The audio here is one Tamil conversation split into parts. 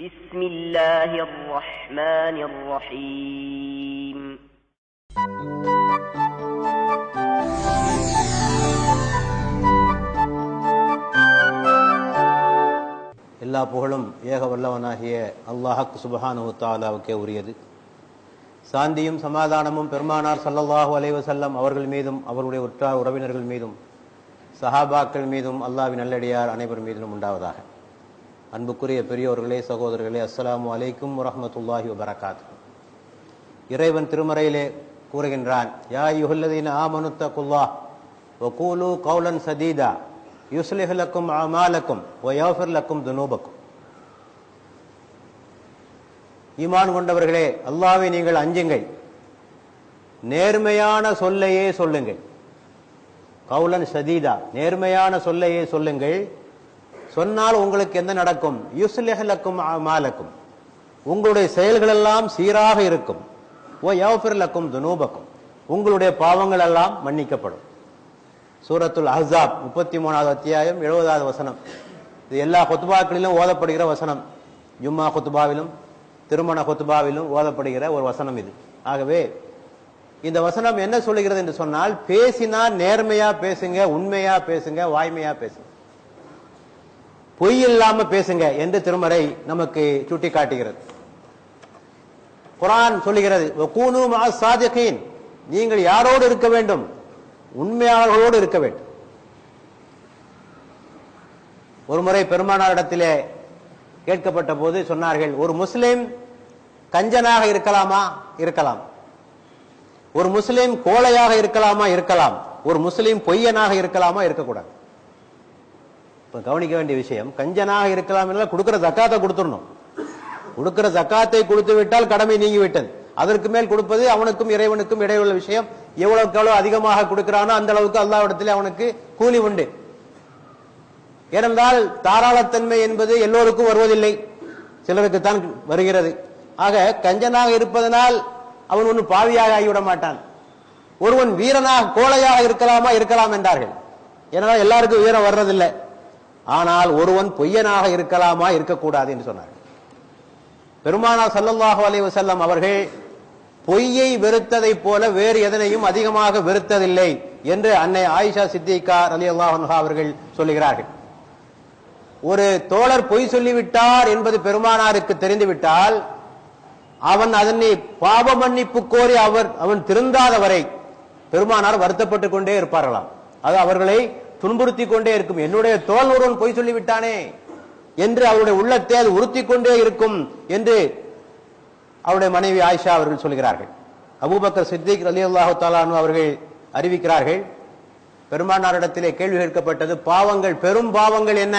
بسم الله الرحمن الرحيم எல்லா புகழும் ஏக வல்லவனாகிய அல்லாஹக் சுபஹானு தாலாவுக்கே உரியது சாந்தியும் சமாதானமும் பெருமானார் ஸல்லல்லாஹு அலைஹி வஸல்லம் அவர்கள் மீதும் அவருடைய உற்றார் உறவினர்கள் மீதும் சஹாபாக்கள் மீதும் அல்லாஹ்வின் நல்லடியார் அனைவர் மீதும் உண்டாவதாக அன்புக்குரிய பெரியோர்களே சகோதரர்களே அஸ்லாம் அலைக்கும் வரமத்துல்லாஹி வபரகாத். இறைவன் திருமறையிலே கூறுகின்றான் யா யுஹல்லதீன ஆமனுத்தகுல்லாஹ் வகூலு கௌலன் சதீதா யுஸ்லிஹலக்கும் அமாலக்கும் வயஃபிர் துனூபக்கும். ஈமான் கொண்டவர்களே அல்லாவை நீங்கள் அஞ்சுங்கள். நேர்மையான சொல்லையே சொல்லுங்கள். கவுலன் சதீதா நேர்மையான சொல்லையே சொல்லுங்கள். சொன்னால் உங்களுக்கு என்ன நடக்கும்? யுஸ்லிஹ் லக்கும் உங்களுடைய செயல்கள் எல்லாம் சீராக இருக்கும். ஓ யௌஃபிர் லக்கும் துனூபக்கும். உங்களுடைய பாவங்கள் எல்லாம் மன்னிக்கப்படும். சூரத்துல் அஹ்ஸாப் முப்பத்தி மூணாவது அத்தியாயம் எழுபதாவது வசனம். இது எல்லா கொத்துபாக்களிலும் ஓதப்படுகிற வசனம். ஜும்மா கொத்துபாவிலும் திருமண கொத்துபாவிலும் ஓதப்படுகிற ஒரு வசனம் இது. ஆகவே இந்த வசனம் என்ன சொல்லுகிறது என்று சொன்னால் பேசினா நேர்மையா பேசுங்க உண்மையா பேசுங்க வாய்மையா பேசுங்க. பொய் இல்லாம பேசுங்க என்று திருமறை நமக்கு சுட்டி காட்டுகிறது குரான் சொல்லுகிறது நீங்கள் யாரோடு இருக்க வேண்டும்? உண்மையாளர்களோடு இருக்க வேண்டும். ஒருமுறை பெருமானாரிடத்திலே கேட்கப்பட்ட போது சொன்னார்கள் ஒரு முஸ்லிம் கஞ்சனாக இருக்கலாமா? இருக்கலாம். ஒரு முஸ்லிம் கோழையாக இருக்கலாமா? இருக்கலாம். ஒரு முஸ்லிம் பொய்யனாக இருக்கலாமா? இருக்கக்கூடாது. இப்போ கவனிக்க வேண்டிய விஷயம் கஞ்சனாக இருக்கலாம் என்றால் கொடுக்கிற ஜக்காத்தை கொடுத்துடணும். கொடுக்கிற ஜக்காத்தை கொடுத்து விட்டால் கடமை நீங்கி விட்டது அதற்கு மேல் கொடுப்பது அவனுக்கும் இறைவனுக்கும் இடையுள்ள விஷயம். எவ்வளவுக்கு எவ்வளவு அதிகமாக கொடுக்கிறானோ அந்த அளவுக்கு அல்லாவிடத்தில் அவனுக்கு கூலி உண்டு. ஏனென்றால் தாராளத்தன்மை என்பது எல்லோருக்கும் வருவதில்லை. சிலருக்கு தான் வருகிறது. ஆக கஞ்சனாக இருப்பதனால் அவன் ஒன்று பாவியாக ஆகிவிட மாட்டான். ஒருவன் வீரனாக கோழையாக இருக்கலாமா இருக்கலாம் என்றார்கள். ஏன்னா எல்லாருக்கும் வீரம் வர்றதில்லை. ஆனால் ஒருவன் பொய்யனாக இருக்கலாமா இருக்கக்கூடாது என்று சொன்னார்கள். பெருமானார் சல்லல்லாஹு அலைவு செல்லம் அவர்கள் பொய்யை வெறுத்ததைப் போல வேறு எதனையும் அதிகமாக வெறுத்ததில்லை என்று அன்னை ஆயிஷா சித்திகா அலி அல்லாஹா அவர்கள் சொல்லுகிறார்கள். ஒரு தோழர் பொய் சொல்லிவிட்டார் என்பது பெருமானாருக்கு தெரிந்துவிட்டால் அவன் அதனை பாவ மன்னிப்பு கோரி அவர் அவன் திருந்தாத வரை பெருமானார் வருத்தப்பட்டுக் கொண்டே இருப்பார்களாம். அது அவர்களை துன்புறுத்தி கொண்டே இருக்கும். என்னுடைய தோல் ஒருவன் பொய் சொல்லிவிட்டானே என்று அவருடைய உள்ளத்தை அது உறுத்திக் கொண்டே இருக்கும் என்று அவருடைய மனைவி ஆயிஷா அவர்கள் சொல்கிறார்கள். அபூபக்கர் சித்திக் அலி அல்லாஹு தாலானு அவர்கள் அறிவிக்கிறார்கள். பெருமானாரிடத்திலே கேள்வி கேட்கப்பட்டது பாவங்கள் பெரும் பாவங்கள் என்ன?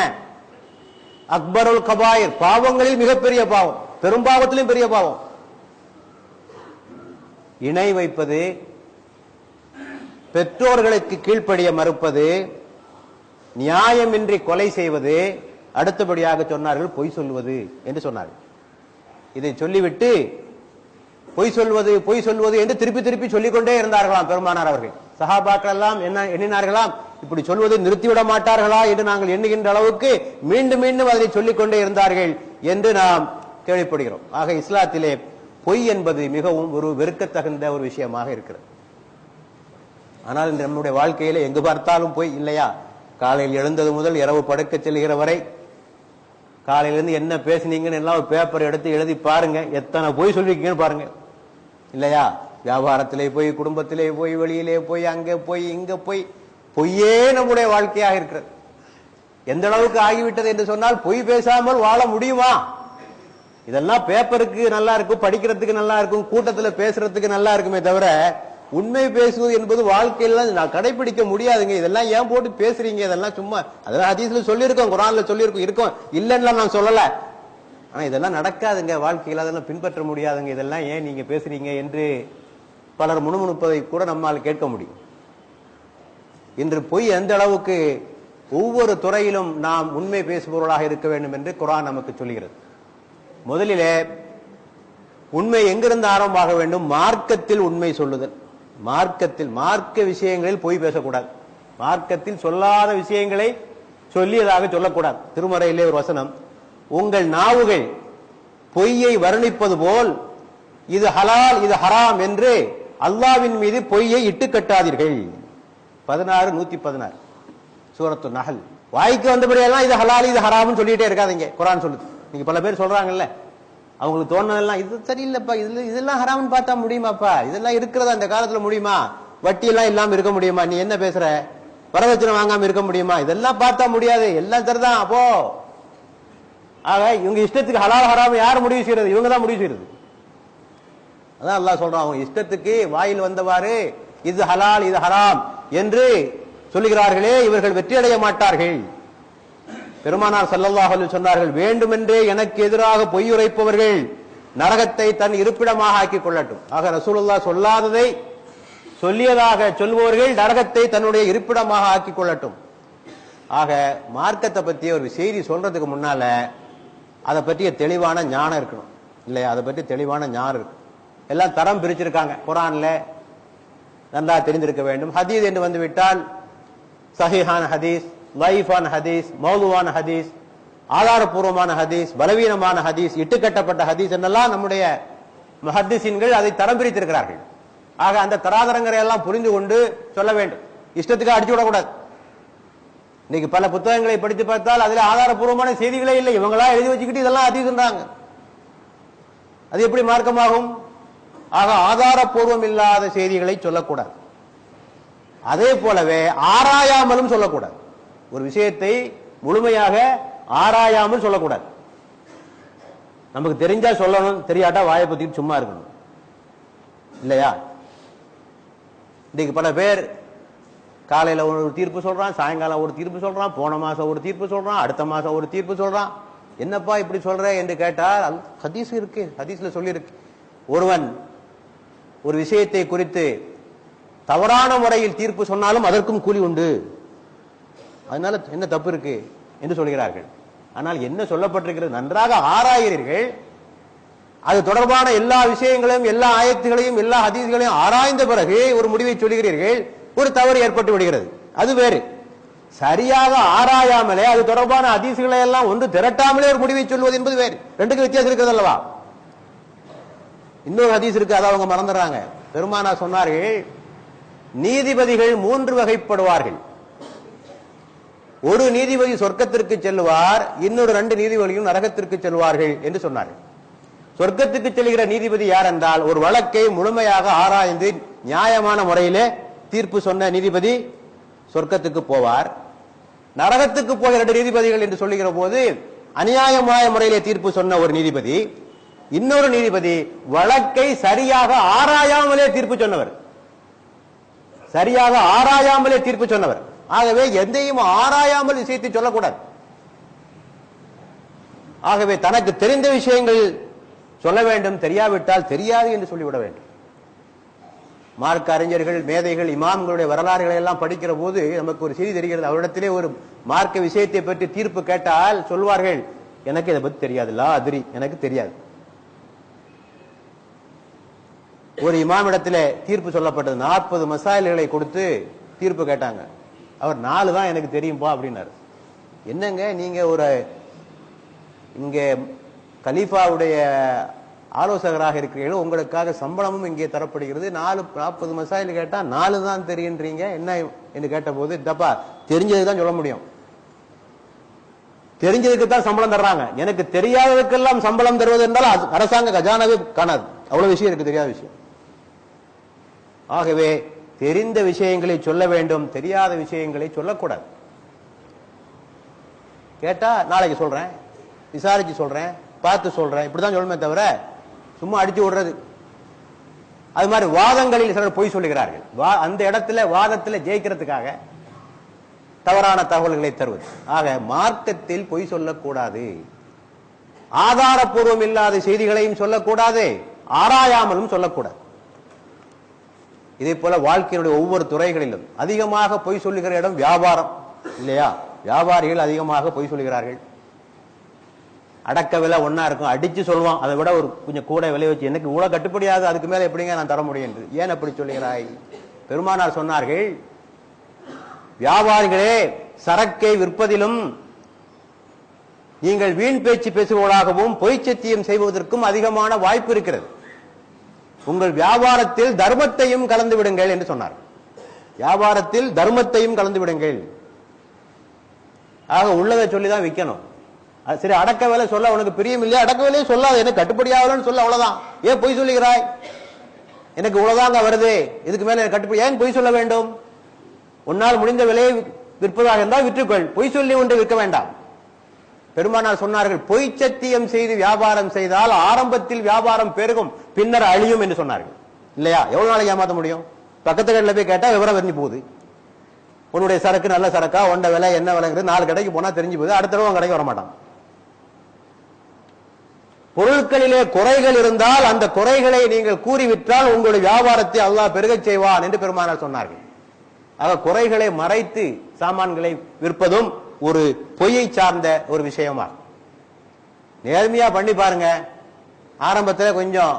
அக்பருல் கபாயர் பாவங்களில் மிகப்பெரிய பாவம் பெரும் பாவத்திலும் பெரிய பாவம். இணை வைப்பது பெற்றோர்களுக்கு கீழ்ப்படிய மறுப்பது நியாயமின்றி கொலை செய்வது அடுத்தபடியாக சொன்னார்கள் பொய் சொல்வது என்று சொன்னார்கள். இதை சொல்லிவிட்டு பொய் சொல்வது பொய் சொல்வது என்று திருப்பி திருப்பி சொல்லிக்கொண்டே இருந்தார்களாம் பெருமானார் அவர்கள். சகாபாக்கள் எல்லாம் என்ன எண்ணினார்களாம்? இப்படி சொல்வதை நிறுத்திவிட மாட்டார்களா என்று நாங்கள் எண்ணுகின்ற அளவுக்கு மீண்டும் மீண்டும் அதனை சொல்லிக்கொண்டே இருந்தார்கள் என்று நாம் கேள்விப்படுகிறோம். ஆக இஸ்லாத்திலே பொய் என்பது மிகவும் ஒரு வெறுக்கத்தகுந்த ஒரு விஷயமாக இருக்கிறது. ஆனால் இந்த நம்முடைய வாழ்க்கையில எங்கு பார்த்தாலும் பொய் இல்லையா? காலையில் எழுந்தது முதல் இரவு படுக்க செல்கிற வரை காலையிலேருந்து என்ன பேசுனீங்கன்னு எல்லாம் ஒரு பேப்பர் எடுத்து எழுதி பாருங்க. எத்தனை பொய் சொல்லிருக்கீங்கன்னு பாருங்க. இல்லையா? வியாபாரத்திலே போய் குடும்பத்திலே போய் வெளியிலே போய் அங்கே போய் இங்கே போய் பொய்யே நம்முடைய வாழ்க்கையாக இருக்கிறது. எந்த அளவுக்கு ஆகிவிட்டது என்று சொன்னால் பொய் பேசாமல் வாழ முடியுமா? இதெல்லாம் பேப்பருக்கு நல்லா இருக்கும் படிக்கிறதுக்கு நல்லா இருக்கும் கூட்டத்தில் பேசுறதுக்கு நல்லா இருக்குமே தவிர உண்மை பேசுவது என்பது வாழ்க்கையில நான் கடைபிடிக்க முடியாதுங்க. இதெல்லாம் ஏன் போட்டு பேசுறீங்க? இதெல்லாம் சும்மா அதெல்லாம் ஹதீஸ்ல சொல்லியிருக்கோம் குரான்ல சொல்லியிருக்கோம் இருக்கும். இல்லைன்னா நான் சொல்லல. ஆனா இதெல்லாம் நடக்காதுங்க. வாழ்க்கையில் அதெல்லாம் பின்பற்ற முடியாதுங்க. இதெல்லாம் ஏன் நீங்க பேசுறீங்க என்று பலர் முணுமுணுப்பதை கூட நம்மால் கேட்க முடியும். இன்று பொய் எந்த அளவுக்கு ஒவ்வொரு துறையிலும் நாம் உண்மை பேசுபவர்களாக இருக்க வேண்டும் என்று குரான் நமக்கு சொல்கிறது. முதலிலே உண்மை எங்கிருந்து ஆரம்பமாக வேண்டும்? மார்க்கத்தில் உண்மை சொல்லுதல். மார்க்கத்தில் மார்க்க விஷயங்களில் பொய் பேசக்கூடாது. மார்க்கத்தில் சொல்லாத விஷயங்களை சொல்லியதாக சொல்லக்கூடாது. திருமறையிலே ஒரு வசனம் உங்கள் நாவுகள் பொய்யை வர்ணிப்பது போல் இது ஹலால் இது ஹராம் என்று அல்லாவின் மீது பொய்யை இட்டு கட்டாதீர்கள் பதினாறு நூத்தி பதினாறு. சூரத்து நகல் வாய்க்கு வந்தபடியெல்லாம் இது ஹலால் இது ஹராம்னு சொல்லிட்டே இருக்காதீங்க. குரான் சொல்லுது. நீங்க பல பேர் சொல்றாங்கல்ல அவங்களுக்கு தோணதெல்லாம் இது சரியில்லைப்பா இதுல இதெல்லாம் ஹராம்னு பார்த்தா முடியுமாப்பா? இதெல்லாம் இருக்கிறதா அந்த காலத்துல முடியுமா? வட்டி எல்லாம் இல்லாம இருக்க முடியுமா? நீ என்ன பேசுற? வரதட்சணை வாங்காம இருக்க முடியுமா? இதெல்லாம் பார்த்தா முடியாது. எல்லாம் சரிதான். அப்போ ஆக இவங்க இஷ்டத்துக்கு ஹலால் ஹராம் யார் முடிவு செய்யறது? இவங்க தான் முடிவு செய்யறது. அதான் எல்லாம் சொல்றான் அவங்க இஷ்டத்துக்கு வாயில் வந்தவாறு இது ஹலால் இது ஹராம் என்று சொல்லுகிறார்களே இவர்கள் வெற்றி அடைய மாட்டார்கள். பெருமானார் ஸல்லல்லாஹு சொன்னார்கள் வேண்டுமென்றே எனக்கு எதிராக பொய்யுரைப்பவர்கள் நரகத்தை தன் இருப்பிடமாக ஆக்கிக் கொள்ளட்டும். ஆக ரசூலுல்லாஹ் சொல்லாததை சொல்லியதாக சொல்பவர்கள் நரகத்தை தன்னுடைய இருப்பிடமாக ஆக்கிக் கொள்ளட்டும். ஆக மார்க்கத்தை பத்தி ஒரு செய்தி சொல்றதுக்கு முன்னால அதை பற்றிய தெளிவான ஞானம் இருக்கணும். இல்லையா? அதை பற்றி தெளிவான ஞானம் இருக்கு எல்லாம் தரம் பிரிச்சிருக்காங்க. குரான்ல நல்லா தெரிந்திருக்க வேண்டும். ஹதீஸ் என்று வந்து விட்டால் ஹதீஸ் லைஃபான ஹதீஸ் மௌலுவான ஹதீஸ் ஆதாரபூர்வமான ஹதீஸ் பலவீனமான ஹதீஸ் இட்டுக்கட்டப்பட்ட ஹதீஸ் என்னெல்லாம் நம்முடைய முஹத்திஸின்கள் அதை தரம் பிரித்திருக்கிறார்கள். ஆக அந்த தராதரங்களை எல்லாம் புரிந்து கொண்டு சொல்ல வேண்டும். இஷ்டத்துக்கு அடிச்சு விடக்கூடாது. இன்னைக்கு பல புத்தகங்களை படித்து பார்த்தால் அதில் ஆதாரபூர்வமான செய்திகளே இல்லை. இவங்களா எழுதி வச்சுக்கிட்டு இதெல்லாம் அதிகன்றாங்க அது எப்படி மார்க்கமாகும்? ஆக ஆதாரபூர்வம் இல்லாத செய்திகளை சொல்லக்கூடாது. அதே போலவே ஆராயாமலும் சொல்லக்கூடாது. ஒரு விஷயத்தை முழுமையாக ஆராயாமல் சொல்லக்கூடாது. நமக்கு தெரிஞ்சா சொல்லணும் தெரியாட்டா வாயை பத்திட்டு சும்மா இருக்கணும். இல்லையா? இன்னைக்கு பல பேர் காலையில் ஒரு தீர்ப்பு சொல்றான் சாயங்காலம் ஒரு தீர்ப்பு சொல்றான் போன மாசம் ஒரு தீர்ப்பு சொல்றான் அடுத்த மாசம் ஒரு தீர்ப்பு சொல்றான். என்னப்பா இப்படி சொல்ற என்று கேட்டால் ஹதீஸ் இருக்கு ஹதீஸ்ல சொல்லியிருக்கு. ஒருவன் ஒரு விஷயத்தை குறித்து தவறான முறையில் தீர்ப்பு சொன்னாலும் அதற்கும் கூலி உண்டு. அதனால என்ன தப்பு இருக்கு என்று சொல்கிறார்கள். ஆனால் என்ன சொல்லப்பட்டிருக்கிறது? நன்றாக ஆராய்கிறீர்கள் அது தொடர்பான எல்லா விஷயங்களையும் எல்லா ஆயத்துகளையும் எல்லா அதிதிகளையும் ஆராய்ந்த பிறகு ஒரு முடிவை சொல்கிறீர்கள். ஒரு தவறு ஏற்பட்டு விடுகிறது. அது வேறு. சரியாக ஆராயாமலே அது தொடர்பான அதிசுகளை எல்லாம் ஒன்று திரட்டாமலே ஒரு முடிவை சொல்வது என்பது வேறு. ரெண்டுக்கு வித்தியாசம் இருக்கிறது அல்லவா? இன்னொரு ஹதீஸ் இருக்கு அதை அவங்க மறந்துடுறாங்க. பெருமானா சொன்னார்கள் நீதிபதிகள் மூன்று வகைப்படுவார்கள். ஒரு நீதிபதி சொர்க்கத்திற்கு செல்வார் இன்னொரு ரெண்டு நீதிபதிகளும் நரகத்திற்கு செல்வார்கள் என்று சொன்னார்கள் சொர்க்கத்துக்கு செல்கிற நீதிபதி யார் என்றால் ஒரு வழக்கை முழுமையாக ஆராய்ந்து நியாயமான முறையிலே தீர்ப்பு சொன்ன நீதிபதி சொர்க்கத்துக்கு போவார். நரகத்துக்கு போகிற ரெண்டு நீதிபதிகள் என்று சொல்லுகிற போது அநியாயமான முறையிலே தீர்ப்பு சொன்ன ஒரு நீதிபதி இன்னொரு நீதிபதி வழக்கை சரியாக ஆராயாமலே தீர்ப்பு சொன்னவர். சரியாக ஆராயாமலே தீர்ப்பு சொன்னவர். ஆகவே எந்தையும் ஆராயாமல் விஷயத்தை சொல்லக்கூடாது. ஆகவே தனக்கு தெரிந்த விஷயங்கள் சொல்ல வேண்டும் தெரியாவிட்டால் தெரியாது என்று சொல்லிவிட வேண்டும். மார்க்க அறிஞர்கள் மேதைகள் இமாம்களுடைய வரலாறுகளை எல்லாம் படிக்கிற போது நமக்கு ஒரு செய்தி தெரிகிறது. அவரிடத்திலே ஒரு மார்க்க விஷயத்தை பற்றி தீர்ப்பு கேட்டால் சொல்வார்கள் எனக்கு இதை பத்தி தெரியாது லா அதிரி எனக்கு தெரியாது. ஒரு இமாமிடத்தில் தீர்ப்பு சொல்லப்பட்டது. நாற்பது மசாயல்களை கொடுத்து தீர்ப்பு கேட்டாங்க. அவர் நாலு தான் எனக்கு தெரியும்பா அப்படின்னாரு. என்னங்க நீங்க ஒரு இங்க கலீஃபாவுடைய ஆலோசகராக இருக்கிறீர்கள் உங்களுக்காக சம்பளமும் இங்கே தரப்படுகிறது. நாலு நாற்பது மசாயில் கேட்டா நாலு தான் தெரியுன்றீங்க. என்ன என்று கேட்டபோது தப்பா தெரிஞ்சது தான் சொல்ல முடியும். தெரிஞ்சதுக்கு தான் சம்பளம் தர்றாங்க. எனக்கு தெரியாததுக்கெல்லாம் சம்பளம் தருவது என்றால் அது அரசாங்க கஜானாவே காணாது. அவ்வளவு விஷயம் எனக்கு தெரியாத விஷயம். ஆகவே தெரிந்த விஷயங்களை சொல்ல வேண்டும் தெரியாத விஷயங்களை சொல்லக்கூடாது. கேட்டா நாளைக்கு சொல்றேன் விசாரிச்சு சொல்றேன் பார்த்து சொல்றேன். இப்படிதான் சொல்லணுமே தவிர சும்மா அடிச்சு விடுறது. அது மாதிரி வாதங்களில் சிலர் பொய் சொல்லுகிறார்கள். வா- அந்த இடத்துல வாதத்துல ஜெயிக்கிறதுக்காக தவறான தகவல்களை தருவது. ஆக மார்க்கத்தில் பொய் சொல்லக்கூடாது. ஆதாரப்பூர்வம் இல்லாத செய்திகளையும் சொல்லக்கூடாது. ஆராயாமலும் சொல்லக்கூடாது. இதே போல வாழ்க்கையினுடைய ஒவ்வொரு துறைகளிலும் அதிகமாக பொய் சொல்லுகிற இடம் வியாபாரம் இல்லையா? வியாபாரிகள் அதிகமாக பொய் சொல்லுகிறார்கள். அடக்க விலை ஒன்னா இருக்கும். அடிச்சு சொல்லுவான். அதை விட ஒரு கொஞ்சம் கூட விலை வச்சு எனக்கு இவ்வளவு கட்டுப்படியாது அதுக்கு மேல எப்படிங்க நான் தர முடியும் என்று. ஏன் அப்படி சொல்லுகிறாய்? பெருமானார் சொன்னார்கள் வியாபாரிகளே சரக்கை விற்பதிலும் நீங்கள் வீண் பேச்சு பேசுவதாகவும் பொய்ச்சத்தியம் செய்வதற்கும் அதிகமான வாய்ப்பு இருக்கிறது. உங்கள் வியாபாரத்தில் தர்மத்தையும் கலந்து விடுங்கள் என்று சொன்னார். வியாபாரத்தில் தர்மத்தையும் கலந்து விடுங்கள். ஆக உள்ளதை சொல்லி தான் விற்கணும் அது சரி அடக்க வேலை சொல்ல உனக்கு பிரியம் இல்லையா? அடக்க வேலையை சொல்லாது. எனக்கு கட்டுப்படியாகலன்னு சொல்ல அவ்வளவுதான். ஏன் பொய் சொல்லுகிறாய்? எனக்கு இவ்வளவுதாங்க வருது. இதுக்கு மேல எனக்கு கட்டுப்படி ஏன் பொய் சொல்ல வேண்டும்? உன்னால் முடிந்த விலையை விற்பதாக இருந்தால் விற்றுக்கொள். பொய் சொல்லி ஒன்று விற்க வேண்டாம். பெருமானார் சொன்னார்கள் பொய் சத்தியம் செய்து வியாபாரம் செய்தால் ஆரம்பத்தில் வியாபாரம் பெருகும் பின்னர் அழியும் என்று சொன்னார்கள். இல்லையா? எவ்வளவு நாளைக்கு ஏமாத்த முடியும்? பக்கத்து கடையில் போய் கேட்டா விவரம் தெரிஞ்சு போகுது. உன்னுடைய சரக்கு நல்ல சரக்கா ஒண்ட விலை என்ன விலைங்கிறது நாலு கடைக்கு போனா தெரிஞ்சு போகுது அடுத்த தடவை கடைக்கு வர மாட்டான் பொருட்களிலே குறைகள் இருந்தால் அந்த குறைகளை நீங்கள் கூறிவிட்டால் உங்களுடைய வியாபாரத்தை அல்லாஹ் பெருகச் செய்வான் என்று பெருமானார் சொன்னார்கள். ஆக குறைகளை மறைத்து சாமான்களை விற்பதும் ஒரு பொய்யை சார்ந்த ஒரு விஷயமா? நேர்மையா பண்ணி பாருங்க. ஆரம்பத்தில் கொஞ்சம்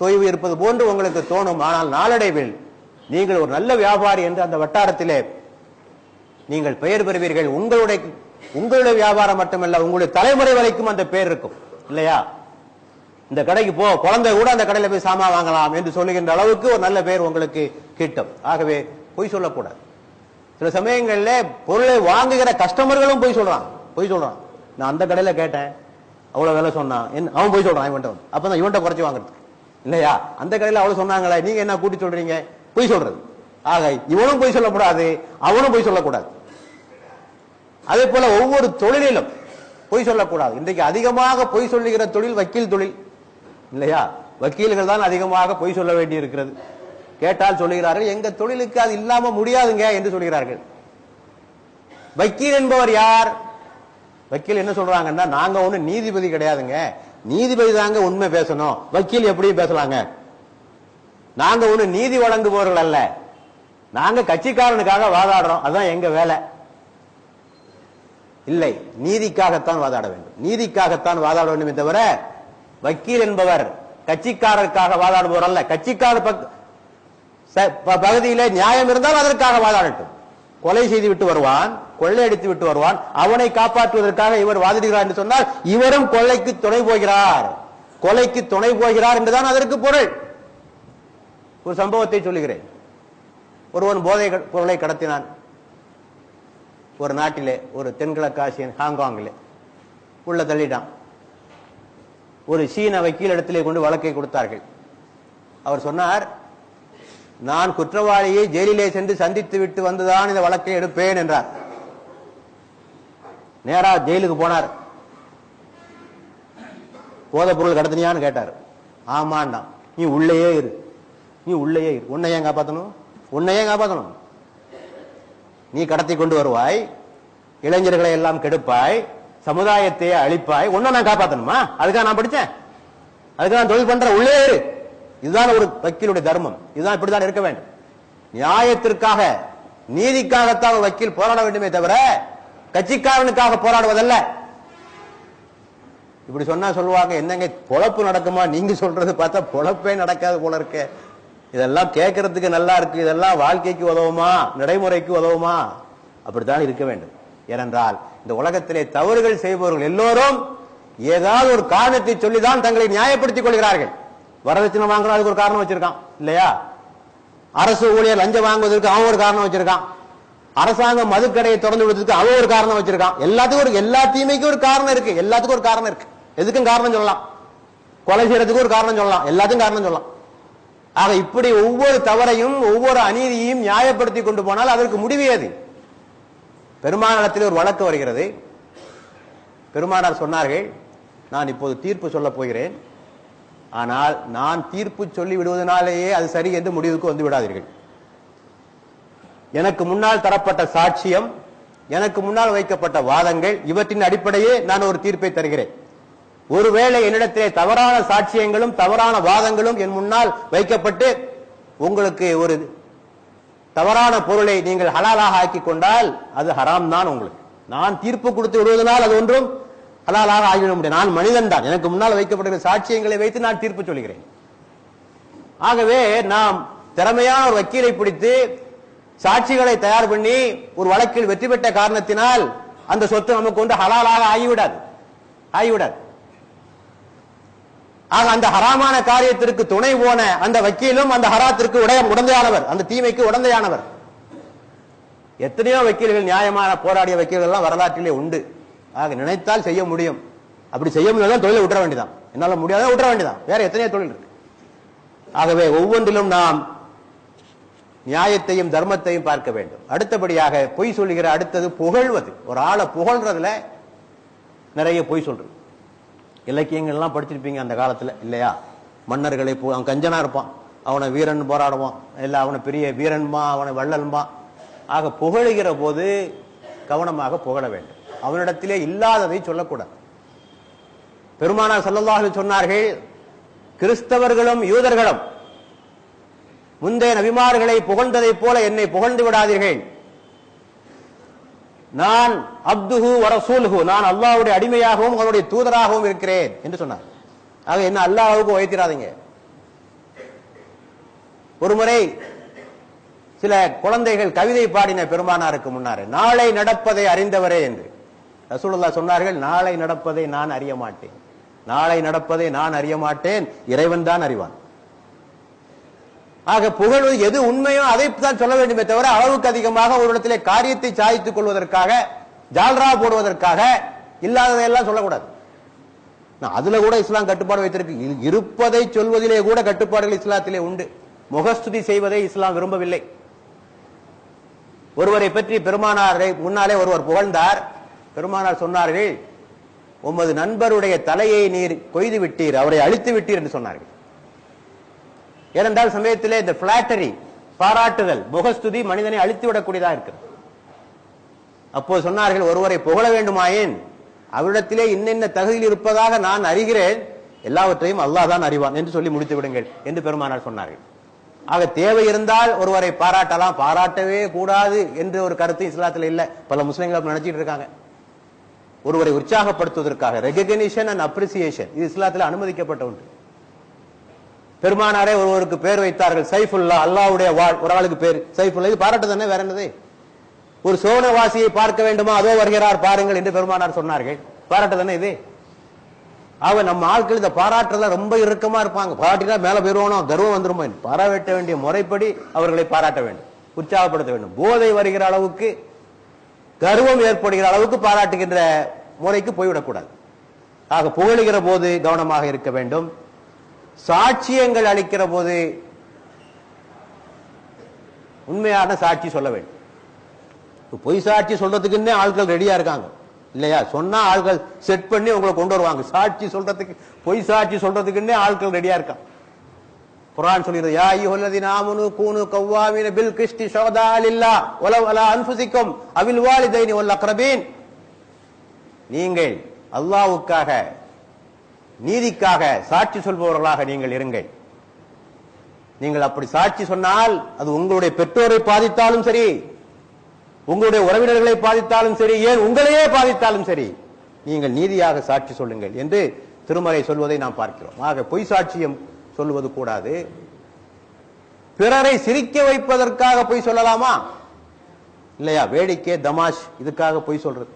தொய்வு இருப்பது போன்று உங்களுக்கு தோணும். ஆனால் நாளடைவில் நீங்கள் ஒரு நல்ல வியாபாரி என்று அந்த வட்டாரத்திலே நீங்கள் பெயர் பெறுவீர்கள். உங்களுடைய உங்களுடைய வியாபாரம் மட்டுமல்ல உங்களுடைய தலைமுறை வரைக்கும் அந்த பெயர் இருக்கும். இல்லையா? இந்த கடைக்கு போ குழந்தை கூட அந்த கடையில போய் சாமான் வாங்கலாம் என்று சொல்லுகின்ற அளவுக்கு ஒரு நல்ல பெயர் உங்களுக்கு கிட்டும். ஆகவே பொய் சொல்லக்கூடாது. சில சமயங்களில் பொருளை வாங்குகிற கஸ்டமர்களும் போய் சொல்றான். பொய் சொல்றான். நான் அந்த கடையில கேட்டேன். அவ்வளவு விலை சொன்னான். அவன் போய் சொல்றான் இவன்ட்ட வந்து. அப்பதான் இவன்ட்ட குறைச்சி வாங்குறது. இல்லையா? அந்த கடையில அவ்வளவு சொன்னாங்களே நீங்க என்ன கூட்டி சொல்றீங்க? பொய் சொல்றது. ஆக இவனும் பொய் சொல்லக்கூடாது அவனும் பொய் சொல்லக்கூடாது. அதே போல ஒவ்வொரு தொழிலிலும் பொய் சொல்லக்கூடாது. இன்றைக்கு அதிகமாக பொய் சொல்லுகிற தொழில் வக்கீல் தொழில். இல்லையா? வக்கீல்கள் தான் அதிகமாக பொய் சொல்ல வேண்டி இருக்கிறது கேட்டால் சொல்லுகிறார்கள் எங்க தொழிலுக்கு அது இல்லாம முடியாதுங்க என்று சொல்கிறார்கள் வக்கீல் என்பவர் யார்? வக்கீல் என்ன சொல்றாங்கன்னா நாங்க ஒண்ணு நீதிபதி கிடையாதுங்க. நீதிபதி தாங்க உண்மை பேசணும். வக்கீல் எப்படியும் பேசலாங்க. நாங்க ஒண்ணு நீதி வழங்குபவர்கள் அல்ல. நாங்க கட்சிக்காரனுக்காக வாதாடுறோம். அதுதான் எங்க வேலை. இல்லை நீதிக்காகத்தான் வாதாட வேண்டும். நீதிக்காகத்தான் வாதாட வேண்டும் தவிர வக்கீல் என்பவர் கட்சிக்காரருக்காக வாதாடுபவர் அல்ல. கட்சிக்கார பகுதியிலே நியாயம் இருந்தால் அதற்காக வாதாடட்டும் கொலை செய்து விட்டு வருவான் கொள்ளையடித்து விட்டு வருவான் அவனை காப்பாற்றுவதற்காக இவர் வாதிடுகிறார் என்று சொன்னால் இவரும் கொள்ளைக்கு துணை போகிறார். கொலைக்கு துணை போகிறார் என்றுதான் அதற்கு பொருள். ஒரு சம்பவத்தை சொல்லுகிறேன். ஒருவன் போதை பொருளை கடத்தினான். ஒரு நாட்டிலே ஒரு தென்கிழக்காசியன் ஹாங்காங்கிலே உள்ள தள்ளிட்டான். ஒரு சீன வக்கீல் இடத்திலே கொண்டு வழக்கை கொடுத்தார்கள். அவர் சொன்னார் நான் குற்றவாளியை ஜெயிலிலே சென்று சந்தித்து விட்டு வந்துதான் இந்த வழக்கை எடுப்பேன் என்றார். நேரா ஜெயிலுக்கு போனார். போத பொருள் கடத்தினியான்னு கேட்டார். ஆமாண்டாம். நீ உள்ளேயே இரு. நீ உள்ளேயே இரு. உன்னை ஏன் காப்பாத்தணும்? உன்னை ஏன் காப்பாத்தணும்? நீ கடத்தி கொண்டு வருவாய். இளைஞர்களை எல்லாம் கெடுப்பாய். சமுதாயத்தை அழிப்பாய். உன்னை நான் காப்பாத்தணுமா? அதுக்காக நான் படிச்சேன் அதுக்காக நான் தொழில் பண்றேன். உள்ளே இரு. இதுதான் ஒரு வக்கீலுடைய தர்மம். இதுதான் இப்படித்தான் இருக்க வேண்டும். நியாயத்திற்காக நீதிக்காகத்தான் ஒரு வக்கீல் போராட வேண்டுமே தவிர கட்சிக்காரனுக்காக போராடுவதல்ல. இப்படி சொன்னா சொல்லுவாங்க என்னங்க பொழப்பு நடக்குமா? நீங்க சொல்றது பார்த்தா பொழப்பே நடக்காது போல இருக்க. இதெல்லாம் கேட்கறதுக்கு நல்லா இருக்கு. இதெல்லாம் வாழ்க்கைக்கு உதவுமா? நடைமுறைக்கு உதவுமா? அப்படித்தான் இருக்க வேண்டும். ஏனென்றால் இந்த உலகத்திலே தவறுகள் செய்பவர்கள் எல்லோரும் ஏதாவது ஒரு காரணத்தை சொல்லிதான் தங்களை நியாயப்படுத்திக் கொள்கிறார்கள். வரதட்சணை வாங்குறோம் அதுக்கு ஒரு காரணம் வச்சிருக்கான். இல்லையா? அரசு ஊழியர் லஞ்சம் வாங்குவதற்கு அவன் ஒரு காரணம் வச்சிருக்கான். அரசாங்கம் மதுக்கடையை திறந்து விடுறதுக்கு அவன் ஒரு காரணம் வச்சிருக்கான். எல்லாத்துக்கும் ஒரு எல்லா தீமைக்கும் ஒரு காரணம் இருக்கு. எல்லாத்துக்கும் ஒரு காரணம் இருக்கு. எதுக்கும் காரணம் சொல்லலாம்? கொலை செய்யறதுக்கு ஒரு காரணம் சொல்லலாம். எல்லாத்துக்கும் காரணம் சொல்லலாம். ஆக இப்படி ஒவ்வொரு தவறையும் ஒவ்வொரு அநீதியையும் நியாயப்படுத்தி கொண்டு போனால் அதற்கு முடிவு ஏது? பெருமானாரத்தில் ஒரு வழக்கு வருகிறது. பெருமானார் சொன்னார்கள் நான் இப்போது தீர்ப்பு சொல்லப் போகிறேன். ஆனால் நான் தீர்ப்பு சொல்லி விடுவதனாலேயே அது சரி என்று முடிவுக்கு வந்து விடாதீர்கள். எனக்கு முன்னால் தரப்பட்ட சாட்சியம் எனக்கு முன்னால் வைக்கப்பட்ட வாதங்கள் இவற்றின் அடிப்படையே நான் ஒரு தீர்ப்பை தருகிறேன். ஒருவேளை என்னிடத்திலே தவறான சாட்சியங்களும் தவறான வாதங்களும் என் முன்னால் வைக்கப்பட்டு உங்களுக்கு ஒரு தவறான பொருளை நீங்கள் ஹலாலாக ஆக்கி கொண்டால் அது ஹராம் தான் உங்களுக்கு. நான் தீர்ப்பு கொடுத்து விடுவதனால் அது ஒன்றும் ஹலாலாக ஆகிவிட முடியும். நான் மனிதன் தான். எனக்கு முன்னால் வைக்கப்படுகிற சாட்சியங்களை வைத்து நான் தீர்ப்பு சொல்கிறேன். ஆகவே நாம் திறமையான ஒரு வக்கீலை பிடித்து சாட்சிகளை தயார் பண்ணி ஒரு வழக்கில் வெற்றி பெற்ற காரணத்தினால் அந்த சொத்து நமக்கு வந்து ஹலாலாக ஆகிவிடாது. ஆகிவிடாது. ஆக அந்த ஹராமான காரியத்திற்கு துணை போன அந்த வக்கீலும் அந்த ஹராத்திற்கு உடைய உடந்தையானவர். அந்த தீமைக்கு உடந்தையானவர். எத்தனையோ வக்கீல்கள் நியாயமான போராடிய வக்கீல்கள் எல்லாம் வரலாற்றிலே உண்டு. ஆக நினைத்தால் செய்ய முடியும். அப்படி செய்ய முடியாத தொழிலை விட்டுற வேண்டியதான் என்னால முடியாத விட்டுற வேண்டியதான் வேற எத்தனையோ தொழில் இருக்கு. ஆகவே ஒவ்வொன்றிலும் நாம் நியாயத்தையும் தர்மத்தையும் பார்க்க வேண்டும். அடுத்தபடியாக பொய் சொல்லுகிற அடுத்தது புகழ்வது. ஒரு ஆளை புகழ்றதுல நிறைய பொய் சொல்றது. இலக்கியங்கள்லாம் படிச்சிருப்பீங்க அந்த காலத்துல இல்லையா? மன்னர்களை பு- அவன் கஞ்சனா இருப்பான். அவனை வீரன் போராடுவான். இல்லை அவனை பெரிய வீரன்மா அவனை வள்ளல்மா. ஆக புகழுகிற போது கவனமாக புகழ வேண்டும். அவனிடத்திலே இல்லாததை சொல்லக்கூடாது. பெருமானார் சல்லல்லாஹு சொன்னார்கள் கிறிஸ்தவர்களும் யூதர்களும் முந்தைய நபிமார்களை புகழ்ந்ததைப் போல என்னை புகழ்ந்து விடாதீர்கள். நான் அப்துஹு வரசூலுகு நான் அல்லாவுடைய அடிமையாகவும் அவருடைய தூதராகவும் இருக்கிறேன் என்று சொன்னார். ஆக என்ன அல்லாஹ்வுக்கு வைத்திராதீங்க ஒருமுறை சில குழந்தைகள் கவிதை பாடின பெருமானாருக்கு முன்னாரே நாளை நடப்பதை அறிந்தவரே என்று. ரசூலுல்லா சொன்னார்கள் நாளை நடப்பதை நான் அறிய மாட்டேன். நாளை நடப்பதை நான் அறிய மாட்டேன். இறைவன் தான் அறிவான். ஆக புகழ்வது எது உண்மையோ அதை தான் சொல்ல வேண்டுமே தவிர அளவுக்கு அதிகமாக ஒரு இடத்திலே காரியத்தை சாதித்துக் கொள்வதற்காக ஜால்ரா போடுவதற்காக இல்லாததையெல்லாம் சொல்லக்கூடாது. அதுல கூட இஸ்லாம் கட்டுப்பாடு வைத்திருக்கு. இருப்பதை சொல்வதிலே கூட கட்டுப்பாடுகள் இஸ்லாத்திலே உண்டு. முகஸ்துதி செய்வதை இஸ்லாம் விரும்பவில்லை. ஒருவரை பற்றி பெருமானாரை முன்னாலே ஒருவர் புகழ்ந்தார். பெருமானார் சொன்னார்கள் உமது நண்பருடைய தலையை நீர் கொய்து விட்டீர் அவரை அழித்து விட்டீர் என்று சொன்னார்கள். ஏனென்றால் சமயத்திலே இந்த பிளாட்டரி பாராட்டுதல் முகஸ்துதி மனிதனை அழித்து விடக்கூடியதா இருக்கிறது. அப்போது சொன்னார்கள் ஒருவரை புகழ வேண்டுமாயின் அவரிடத்திலே இன்னென்ன தகுதியில் இருப்பதாக நான் அறிகிறேன் எல்லாவற்றையும் அல்லாஹ் தான் அறிவான் என்று சொல்லி முடித்து விடுங்கள் என்று பெருமானார் சொன்னார்கள். ஆக தேவை இருந்தால் ஒருவரை பாராட்டலாம் பாராட்டவே கூடாது என்று ஒரு கருத்து இஸ்லாத்தில் இல்ல. பல முஸ்லிம்கள் நினைச்சிட்டு இருக்காங்க. ஒருவரை உற்சாகப்படுத்துவதற்காக ரெகக்னிஷன் அண்ட் அப்ரிசியேஷன் இது இஸ்லாத்தில் அனுமதிக்கப்பட்ட ஒன்று. பெருமானாரே ஒருவருக்கு பேர் வைத்தார்கள் சைஃபுல்லா அல்லாஹ்வுடைய வாழ் ஒரு ஆளுக்கு பேர் சைஃபுல்லா இது பாராட்டு தானே வேற என்னது? ஒரு சோனவாசியை பார்க்க வேண்டுமா? அதோ வருகிறார் பாருங்கள் என்று பெருமானார் சொன்னார்கள். பாராட்டு தானே இது? ஆக நம்ம ஆட்கள் இந்த பாராட்டுல ரொம்ப இறுக்கமா இருப்பாங்க. பாராட்டினா மேல போயிருவானோ கர்வம் வந்துருமோ பாராட்ட வேண்டிய முறைப்படி அவர்களை பாராட்ட வேண்டும் உற்சாகப்படுத்த வேண்டும். போதை வருகிற அளவுக்கு கர்வம் ஏற்படுகிற அளவுக்கு பாராட்டுகின்ற முறைக்கு போய்விடக்கூடாது ஆக புகழுகிற போது கவனமாக இருக்க வேண்டும். சாட்சியங்கள் அளிக்கிற போது உண்மையான சாட்சி சொல்ல வேண்டும். பொய் சாட்சி சொல்றதுக்குன்னே ஆட்கள் ரெடியா இருக்காங்க. இல்லையா? சொன்னா ஆட்கள் செட் பண்ணி உங்களை கொண்டு வருவாங்க. சாட்சி சொல்றதுக்கு பொய் சாட்சி சொல்றதுக்குன்னே ஆட்கள் ரெடியா இருக்காங்க. குரான் சொல்கிறது யா அய்யுஹல்லதீன நாமனு கூனு கவ்வாமீன பில் கிறிஸ்டி ஷஹதா லில்லா உலவலா அன்புசிக்கும் அவில் வாலிதைனி வல் அக்ரபீன். நீங்கள் அல்லாஹ்வுக்காக நீதிக்காக சாட்சி சொல்பவர்களாக நீங்கள் இருங்கள். நீங்கள் அப்படி சாட்சி சொன்னால் அது உங்களுடைய பெற்றோரை பாதித்தாலும் சரி உங்களுடைய உறவினர்களை பாதித்தாலும் சரி ஏன் உங்களையே பாதித்தாலும் சரி நீங்கள் நீதியாக சாட்சி சொல்லுங்கள் என்று திருமறை சொல்வதை நாம் பார்க்கிறோம். ஆக பொய் சாட்சியம் சொல்லுவது கூடாது. பிறரை சிரிக்க வைப்பதற்காக பொய் சொல்லலாமா? இல்லையா? வேடிக்கை தமாஷ் இதுக்காக பொய் சொல்றது.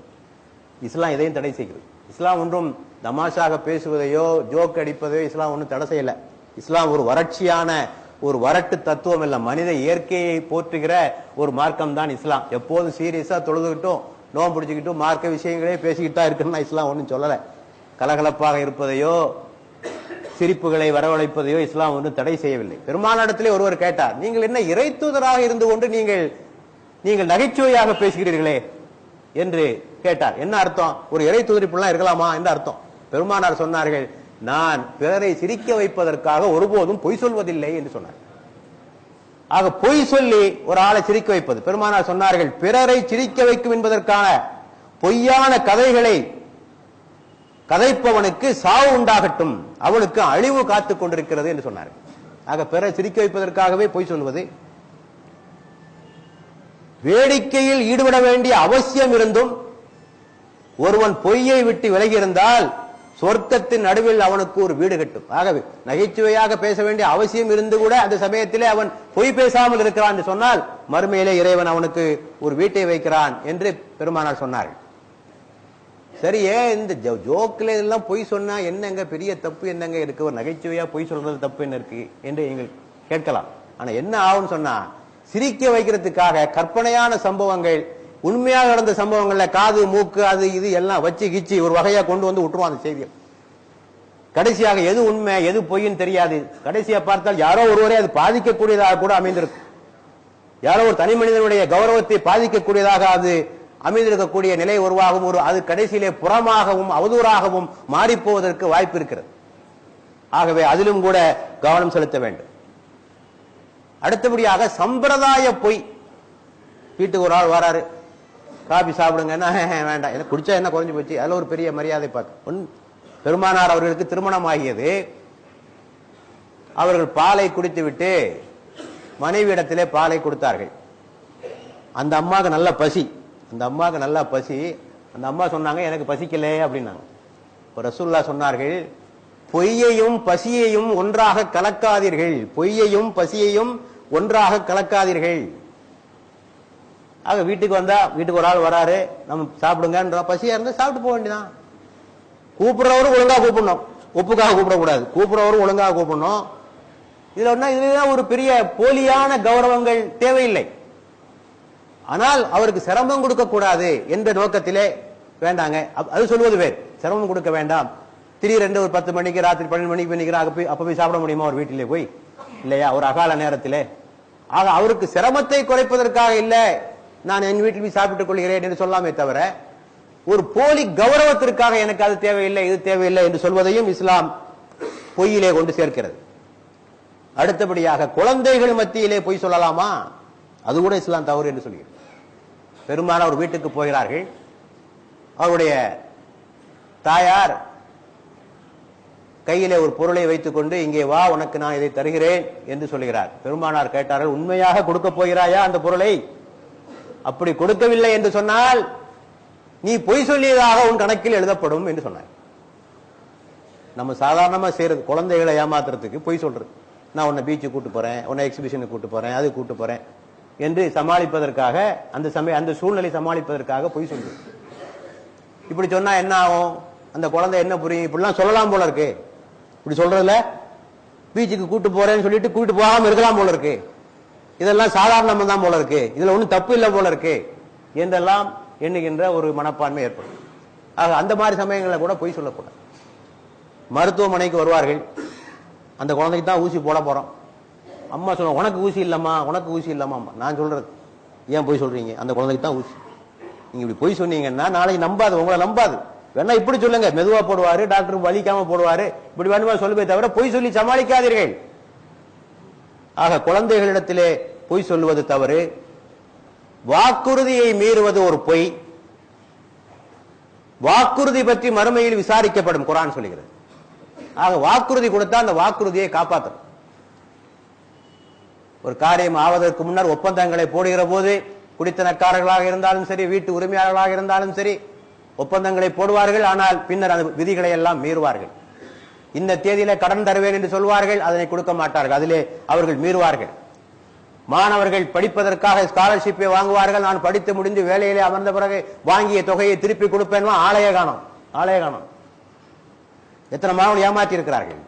இஸ்லாம் இதையும் தடை செய்கிறது. இஸ்லாம் ஒன்றும் தமாஷாக பேசுவதையோ ஜோக் அடிப்பதையோ இஸ்லாம் ஒன்றும் தடை செய்யல. இஸ்லாம் ஒரு வறட்சியான ஒரு வரட்டு தத்துவம் இல்லை. மனித இயற்கையை போற்றுகிற ஒரு மார்க்கம் தான் இஸ்லாம். எப்போதும் சீரியஸா தொழுதுகிட்டும் நோம் பிடிச்சுக்கிட்டும் மார்க்க விஷயங்களே பேசிக்கிட்டா இருக்குன்னு இஸ்லாம் ஒன்றும் சொல்லல. கலகலப்பாக இருப்பதையோ சிரிப்புகளை வரவழைப்பதையோ இஸ்லாம் ஒன்றும் தடை செய்யவில்லை. பெருமானிடத்திலே ஒருவர் கேட்டார் நீங்கள் என்ன இறை தூதராக இருந்து கொண்டு நீங்கள் நீங்கள் நகைச்சுவையாக பேசுகிறீர்களே? என்று கேட்டார். என்ன அர்த்தம்? ஒரு இறை துதிரிப்புலாம் இருக்கலாமா? என்று அர்த்தம்? பெருமானார் சொன்னார்கள் நான் பிறரை சிரிக்க வைப்பதற்காக ஒருபோதும் பொய் சொல்வதில்லை என்று சொன்னார். ஆக பொய் சொல்லி ஒரு ஆளை சிரிக்க வைப்பது. பெருமானார் சொன்னார்கள் பிறரை சிரிக்க வைக்கும் என்பதற்கான பொய்யான கதைகளை கதைப்பவனுக்கு சாவு உண்டாகட்டும். அவனுக்கு அழிவு காத்துக் கொண்டிருக்கிறது என்று சொன்னார் ஆக பிறரை சிரிக்க வைப்பதற்காகவே பொய் சொல்வது வேடிக்கையில் ஈடுபட வேண்டிய அவசியம் இருந்தும் ஒருவன் பொய்யை விட்டு விலகி இருந்தால் சொர்க்கத்தின் நடுவில் அவனுக்கு ஒரு வீடு கட்டும். ஆகவே நகைச்சுவையாக பேச வேண்டிய அவசியம் இருந்து கூட அந்த சமயத்திலே அவன் பொய் பேசாமல் இருக்கிறான் என்று சொன்னால் மறுமையிலே இறைவன் அவனுக்கு ஒரு வீட்டை வைக்கிறான் என்று பெருமானார் சொன்னார்கள். சரி ஏன் இந்த ஜோக்கில் எல்லாம் பொய் சொன்னா என்னங்க பெரிய தப்பு என்னங்க இருக்கு? ஒரு நகைச்சுவையா பொய் சொல்றது தப்பு என்ன இருக்கு? என்று நீங்கள் கேட்கலாம். ஆனா என்ன ஆகும்னு சொன்னா சிரிக்க வைக்கிறதுக்காக கற்பனையான சம்பவங்கள் உண்மையாக நடந்த சம்பவங்கள்ல காது மூக்கு அது இது எல்லாம் வச்சு கிச்சு ஒரு வகையா கொண்டு வந்து விட்டுருவான் அந்த செய்தியை. கடைசியாக எது உண்மை எது பொய்ன்னு தெரியாது. கடைசியா பார்த்தால் யாரோ ஒருவரே அது பாதிக்கக்கூடியதாக கூட அமைந்திருக்கும் யாரோ ஒரு தனி மனிதனுடைய கௌரவத்தை பாதிக்கக்கூடியதாக அது அமைந்திருக்கக்கூடிய நிலை உருவாகும். ஒரு அது கடைசியிலே புறமாகவும் அவதூறாகவும் மாறிப்போவதற்கு வாய்ப்பு இருக்கிறது. ஆகவே அதிலும் கூட கவனம் செலுத்த வேண்டும். அடுத்தபடியாக சம்பிரதாய பொய். வீட்டுக்கு ஒரு ஆள் வராரு. காபி சாப்பிடுங்கன்னா வேண்டாம். எனக்கு குடிச்சா என்ன குறைஞ்சு போச்சு? அதில் ஒரு பெரிய மரியாதை பார்க்க ஒன் பெருமானார் அவர்களுக்கு திருமணம் ஆகியது அவர்கள் பாலை குடித்து விட்டு மனைவியிடத்திலே பாலை கொடுத்தார்கள். அந்த அம்மாவுக்கு நல்ல பசி. அந்த அம்மாவுக்கு நல்ல பசி. அந்த அம்மா சொன்னாங்க எனக்கு பசிக்கலே அப்படின்னாங்க. இப்போ ரசூல்லா சொன்னார்கள் பொய்யையும் பசியையும் ஒன்றாக கலக்காதீர்கள். பொய்யையும் பசியையும் ஒன்றாக கலக்காதீர்கள். ஆக வீட்டுக்கு வந்தா வீட்டுக்கு ஒரு ஆள் வராரு நம்ம சாப்பிடுங்கன்ற பசியா இருந்தா சாப்பிட்டு போக வேண்டியதான் கூப்பிடுறவரும் ஒழுங்கா கூப்பிடணும். உப்புக்காக கூப்பிடக்கூடாது. கூப்பிடுறவரும் ஒழுங்காக கூப்பிடணும். இதுல ஒன்னா இதுலதான் ஒரு பெரிய போலியான கௌரவங்கள் தேவையில்லை. ஆனால் அவருக்கு சிரமம் கொடுக்க கூடாது என்ற நோக்கத்திலே வேண்டாங்க. அப்- அது சொல்வது வேறு. சிரமம் கொடுக்க வேண்டாம். திடீரென்று ஒரு பத்து மணிக்கு ராத்திரி பன்னெண்டு மணிக்கு போய் அப்ப போய் சாப்பிட முடியுமா? ஒரு வீட்டிலே போய். இல்லையா? ஒரு அகால நேரத்திலே. ஆக அவருக்கு சிரமத்தை குறைப்பதற்காக இல்லை. நான் என் வீட்டில் போய் சாப்பிட்டுக் கொள்கிறேன் என்று சொல்லாமே தவிர ஒரு போலி கௌரவத்திற்காக எனக்கு அது தேவையில்லை இது தேவையில்லை என்று சொல்வதையும் இஸ்லாம் பொய்யிலே கொண்டு சேர்க்கிறது. அடுத்தபடியாக குழந்தைகள் மத்தியிலே பொய் சொல்லலாமா? அது கூட இஸ்லாம் தவறு என்று சொல்கிறது. பெரும்பாலும் அவர் வீட்டுக்கு போகிறார்கள். அவருடைய தாயார் கையிலே ஒரு பொருளை வைத்துக்கொண்டு இங்கே வா உனக்கு நான் இதை தருகிறேன் என்று சொல்கிறார். பெருமானார் கேட்டார்கள் உண்மையாக கொடுக்க போகிறாயா அந்த பொருளை? அப்படி கொடுக்கவில்லை என்று சொன்னால் நீ பொய் சொல்லியதாக உன் கணக்கில் எழுதப்படும் என்று சொன்னார். நம்ம சாதாரணமா செய்யறது குழந்தைகளை ஏமாத்துறதுக்கு பொய் சொல்றது. நான் உன்னை பீச்சு கூட்டு போறேன் உன்னை எக்ஸிபிஷனுக்கு கூட்டு போறேன் அது கூட்டு போறேன் என்று சமாளிப்பதற்காக அந்த சமய அந்த சூழ்நிலை சமாளிப்பதற்காக பொய் சொல்றது. இப்படி சொன்னா என்ன ஆகும்? அந்த குழந்தை என்ன புரியும்? இப்படிலாம் சொல்லலாம் போல இருக்கு. இப்படி சொல்றதுல பீச்சுக்கு கூட்டு போறேன்னு சொல்லிட்டு கூட்டு போகாம இருக்கலாம் போல இருக்கு. இதெல்லாம் சாதாரணமாக தான் போல இருக்கு. இதுல ஒன்றும் தப்பு இல்லை போல இருக்கு. என்றெல்லாம் எண்ணுகின்ற ஒரு மனப்பான்மை ஏற்படும். ஆக அந்த மாதிரி சமயங்களில் கூட பொய் சொல்லக்கூடாது. மருத்துவமனைக்கு வருவார்கள். அந்த குழந்தைக்கு தான் ஊசி போட போறோம். அம்மா சொல்ல உனக்கு ஊசி இல்லம்மா உனக்கு ஊசி இல்லம்மா நான் சொல்றது ஏன் போய் சொல்றீங்க? அந்த குழந்தைக்கு தான் ஊசி. நீங்க இப்படி பொய் சொன்னீங்கன்னா நாளைக்கு நம்பாது உங்களை நம்பாது. வேணா இப்படி சொல்லுங்க. மெதுவா போடுவாரு டாக்டர் வலிக்காம போடுவாரு. இப்படி வேணுமா சொல்லுமே தவிர பொய் சொல்லி சமாளிக்காதீர்கள். ஆக குழந்தைகளிடத்திலே பொய் சொல்லுவது தவறு. வாக்குறுதியை மீறுவது ஒரு பொய். வாக்குறுதி பற்றி மறுமையில் விசாரிக்கப்படும் குரான் சொல்லுகிறது ஆக வாக்குறுதி கொடுத்தா அந்த வாக்குறுதியை காப்பாற்றும் ஒரு காரியம் ஆவதற்கு முன்னர் ஒப்பந்தங்களை போடுகிற போது குடித்தனக்காரர்களாக இருந்தாலும் சரி வீட்டு உரிமையாளர்களாக இருந்தாலும் சரி ஒப்பந்தங்களை போடுவார்கள் ஆனால் பின்னர் அந்த விதிகளை எல்லாம் மீறுவார்கள். இந்த தேதியில கடன் தருவேன் என்று சொல்வார்கள் அதனை கொடுக்க மாட்டார்கள். அதிலே அவர்கள் மீறுவார்கள். மாணவர்கள் படிப்பதற்காக ஸ்காலர்ஷிப்பை வாங்குவார்கள். நான் படித்து முடிந்து வேலையிலே அமர்ந்த பிறகு வாங்கிய தொகையை திருப்பி கொடுப்பேன் ஆலய காணம். ஆலய காணம். எத்தனை மாணவர்கள் ஏமாற்றி இருக்கிறார்கள்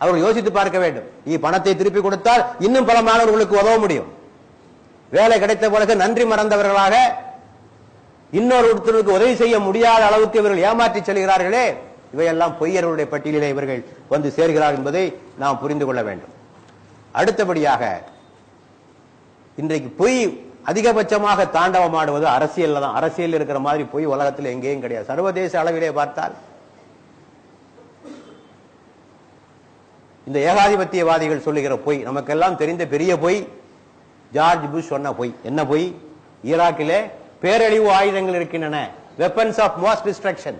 அவர்கள் யோசித்து பார்க்க வேண்டும். நீ பணத்தை திருப்பி கொடுத்தால் இன்னும் பல மாணவர்களுக்கு உதவ முடியும். வேலை கிடைத்த பிறகு நன்றி மறந்தவர்களாக இன்னொரு ஒருத்தருக்கு உதவி செய்ய முடியாத அளவுக்கு இவர்கள் ஏமாற்றி செல்கிறார்களே. இவையெல்லாம் பொய்யர்களுடைய பட்டியலிலே இவர்கள் வந்து சேர்கிறார் என்பதை நாம் புரிந்து கொள்ள வேண்டும். அடுத்தபடியாக இன்றைக்கு பொய் அதிகபட்சமாக தாண்டவமாடுவது அரசியல் தான். அரசியல் இருக்கிற மாதிரி பொய் உலகத்தில் எங்கேயும் கிடையாது. சர்வதேச அளவிலே பார்த்தால் இந்த ஏகாதிபத்தியவாதிகள் சொல்லுகிற பொய் நமக்கெல்லாம் தெரிந்த பெரிய பொய் ஜார்ஜ் புஷ் சொன்ன பொய். என்ன பொய்? ஈராக்கிலே பேரழிவு ஆயுதங்கள் இருக்கின்றன. வெப்பன்ஸ் ஆஃப் மாஸ் டிஸ்ட்ரக்ஷன்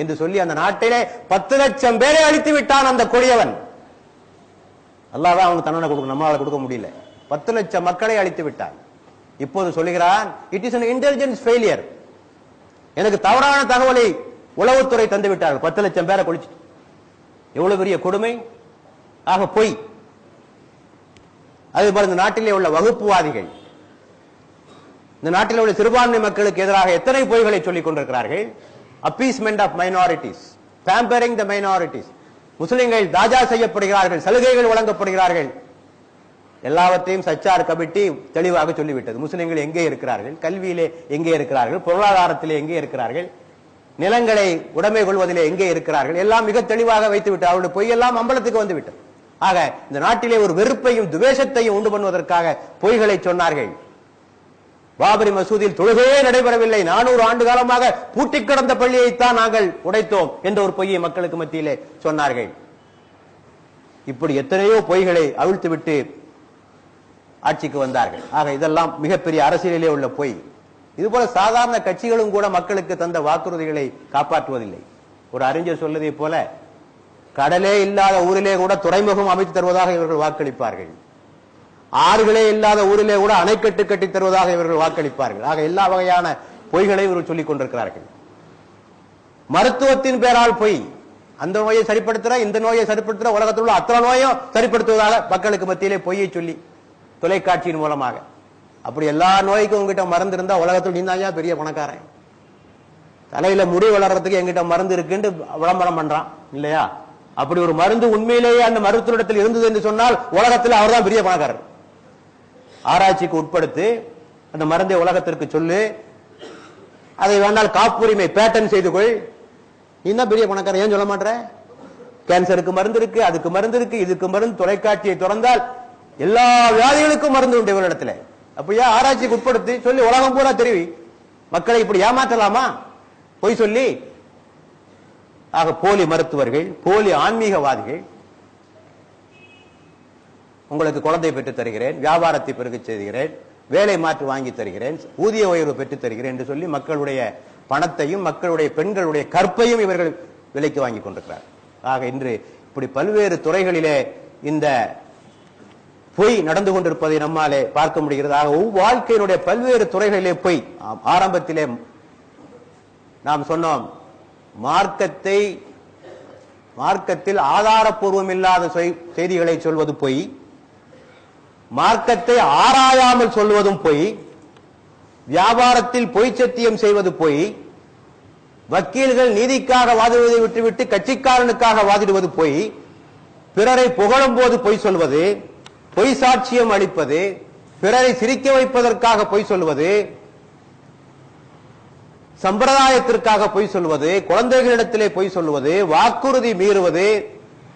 என்று சொல்லி அந்த நாட்டிலே பத்து லட்சம் பேரை அழித்து விட்டான் அந்த கொடியவன். அல்லாதான் அவனுக்கு தண்டனை கொடுக்க நம்மளால கொடுக்க முடியல. பத்து லட்சம் மக்களை அழித்து விட்டான். இப்போது சொல்லுகிறான் it is an intelligence failure எனக்கு தவறான தகவலை உளவுத்துறை தந்து விட்டார்கள். பத்து லட்சம் பேரை கொளிச்சு எவ்வளவு பெரிய கொடுமை? ஆக பொய். அது போல இந்த நாட்டிலே உள்ள வகுப்புவாதிகள் இந்த நாட்டில் உள்ள சிறுபான்மை மக்களுக்கு எதிராக எத்தனை பொய்களை சொல்லிக் கொண்டிருக்கிறார்கள்? Appeasement of minorities pampering the minorities முஸ்லிம்கள் தாஜா செய்யப்படுகிறார்கள் சலுகைகள் வழங்கப்படுகிறார்கள். எல்லாவற்றையும் சச்சார் கமிட்டி தெளிவாக சொல்லிவிட்டது. முஸ்லிம்கள் எங்கே இருக்கிறார்கள்? கல்வியிலே எங்கே இருக்கிறார்கள்? பொருளாதாரத்திலே எங்கே இருக்கிறார்கள்? நிலங்களை உடைமை கொள்வதிலே எங்கே இருக்கிறார்கள்? எல்லாம் மிக தெளிவாக வைத்து விட்டு அவருடைய பொய்யெல்லாம் அம்பலத்துக்கு வந்துவிட்டது. ஆக இந்த நாட்டிலே ஒரு வெறுப்பையும் துவேஷத்தையும் உண்டு பண்ணுவதற்காக பொய்களை சொன்னார்கள். பாபரி மசூதியில் தொழுகையே நடைபெறவில்லை. நானூறு ஆண்டு காலமாக பூட்டி கிடந்த பள்ளியைத்தான் நாங்கள் உடைத்தோம் என்ற ஒரு பொய்யை மக்களுக்கு மத்தியிலே சொன்னார்கள். இப்படி எத்தனையோ பொய்களை அவிழ்த்துவிட்டு ஆட்சிக்கு வந்தார்கள். ஆக இதெல்லாம் மிகப்பெரிய அரசியலிலே உள்ள பொய். இதுபோல சாதாரண கட்சிகளும் கூட மக்களுக்கு தந்த வாக்குறுதிகளை காப்பாற்றுவதில்லை. ஒரு அறிஞர் சொல்வதை போல கடலே இல்லாத ஊரிலே கூட துறைமுகம் அமைத்து தருவதாக இவர்கள் வாக்களிப்பார்கள். ஆறுகளே இல்லாத ஊரிலே கூட அணைக்கட்டு கட்டி தருவதாக இவர்கள் வாக்களிப்பார்கள். ஆக எல்லா வகையான பொய்களை இவர்கள் சொல்லிக் கொண்டிருக்கிறார்கள். மருத்துவத்தின் பேரால் பொய். அந்த நோயை சரிப்படுத்துற இந்த நோயை சரிப்படுத்துற உலகத்தில் உள்ள அத்தனை நோயும் சரிப்படுத்துவதாக மக்களுக்கு மத்தியிலே பொய்யை சொல்லி தொலைக்காட்சியின் மூலமாக. அப்படி எல்லா நோய்க்கும் உங்ககிட்ட மருந்து இருந்தா உலகத்தில் நீ பெரிய பணக்காரன். தலையில முடி வளர்றதுக்கு எங்கிட்ட மருந்து இருக்குன்னு விளம்பரம் பண்றான் இல்லையா? அப்படி ஒரு மருந்து உண்மையிலேயே அந்த மருத்துவத்தில் இருந்தது என்று சொன்னால் உலகத்தில் அவர்தான் பெரிய பணக்காரர். ஆராய்ச்சிக்கு உட்படுத்தி அந்த மருந்தை உலகத்திற்கு சொல்லு. அதை வேண்டால் காப்புரிமை பேட்டன் செய்து கொள். நீ தான் பெரிய பணக்காரன் ஏன் சொல்ல மாட்டேற கேன்சருக்கு மருந்து இருக்கு அதுக்கு மருந்து இருக்கு இதுக்கு மருந்து தொலைக்காட்சியை திறந்தால் எல்லா வியாதிகளுக்கும் மருந்து உண்டு இவரிடத்துல அப்படியா? ஆராய்ச்சிக்கு உட்படுத்தி சொல்லி உலகம் பூரா தெரிவி. மக்களை இப்படி ஏமாற்றலாமா பொய் சொல்லி. ஆக போலி மருத்துவர்கள் போலி ஆன்மீகவாதிகள் உங்களுக்கு குழந்தை பெற்று தருகிறேன் வியாபாரத்தை பெருகச் செய்கிறேன் வேலை மாற்று வாங்கி தருகிறேன் ஊதிய உயர்வு பெற்று தருகிறேன் என்று சொல்லி மக்களுடைய பணத்தையும் மக்களுடைய பெண்களுடைய கற்பையும் இவர்கள் விலைக்கு வாங்கி கொண்டிருக்கிறார். ஆக இன்று இப்படி பல்வேறு துறைகளிலே இந்த பொய் நடந்து கொண்டிருப்பதை நம்மாலே பார்க்க முடிகிறது. ஆக வாழ்க்கையினுடைய பல்வேறு துறைகளிலே பொய் ஆரம்பத்திலே நாம் சொன்னோம் மார்க்கத்தை மார்க்கத்தில் ஆதாரப்பூர்வம் இல்லாத செய்திகளை சொல்வது பொய் மார்க்கத்தை ஆராயாமல் சொல்வதும் பொய் வியாபாரத்தில் பொய் சத்தியம் செய்வது பொய் வக்கீல்கள் நீதிக்காக வாதிடுவதை விட்டுவிட்டு கட்சிக்காரனுக்காக வாதிடுவது பொய் பிறரை புகழும் போது பொய் சொல்வது பொய் சாட்சியம் அளிப்பது பிறரை சிரிக்க வைப்பதற்காக பொய் சொல்வது சம்பிரதாயத்திற்காக பொய் சொல்வது குழந்தைகளிடத்திலே பொய் சொல்வது வாக்குறுதி மீறுவது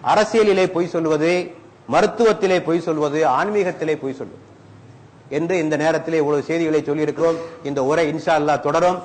அரசியலிலே பொய் சொல்வது மருத்துவத்திலே பொய் சொல்வது ஆன்மீகத்திலே பொய் சொல்வது. என்று இந்த நேரத்திலே இவ்வளவு செய்திகளை சொல்லியிருக்கிறோம். இந்த உரை இன்ஷா அல்லாஹ் தொடரும்.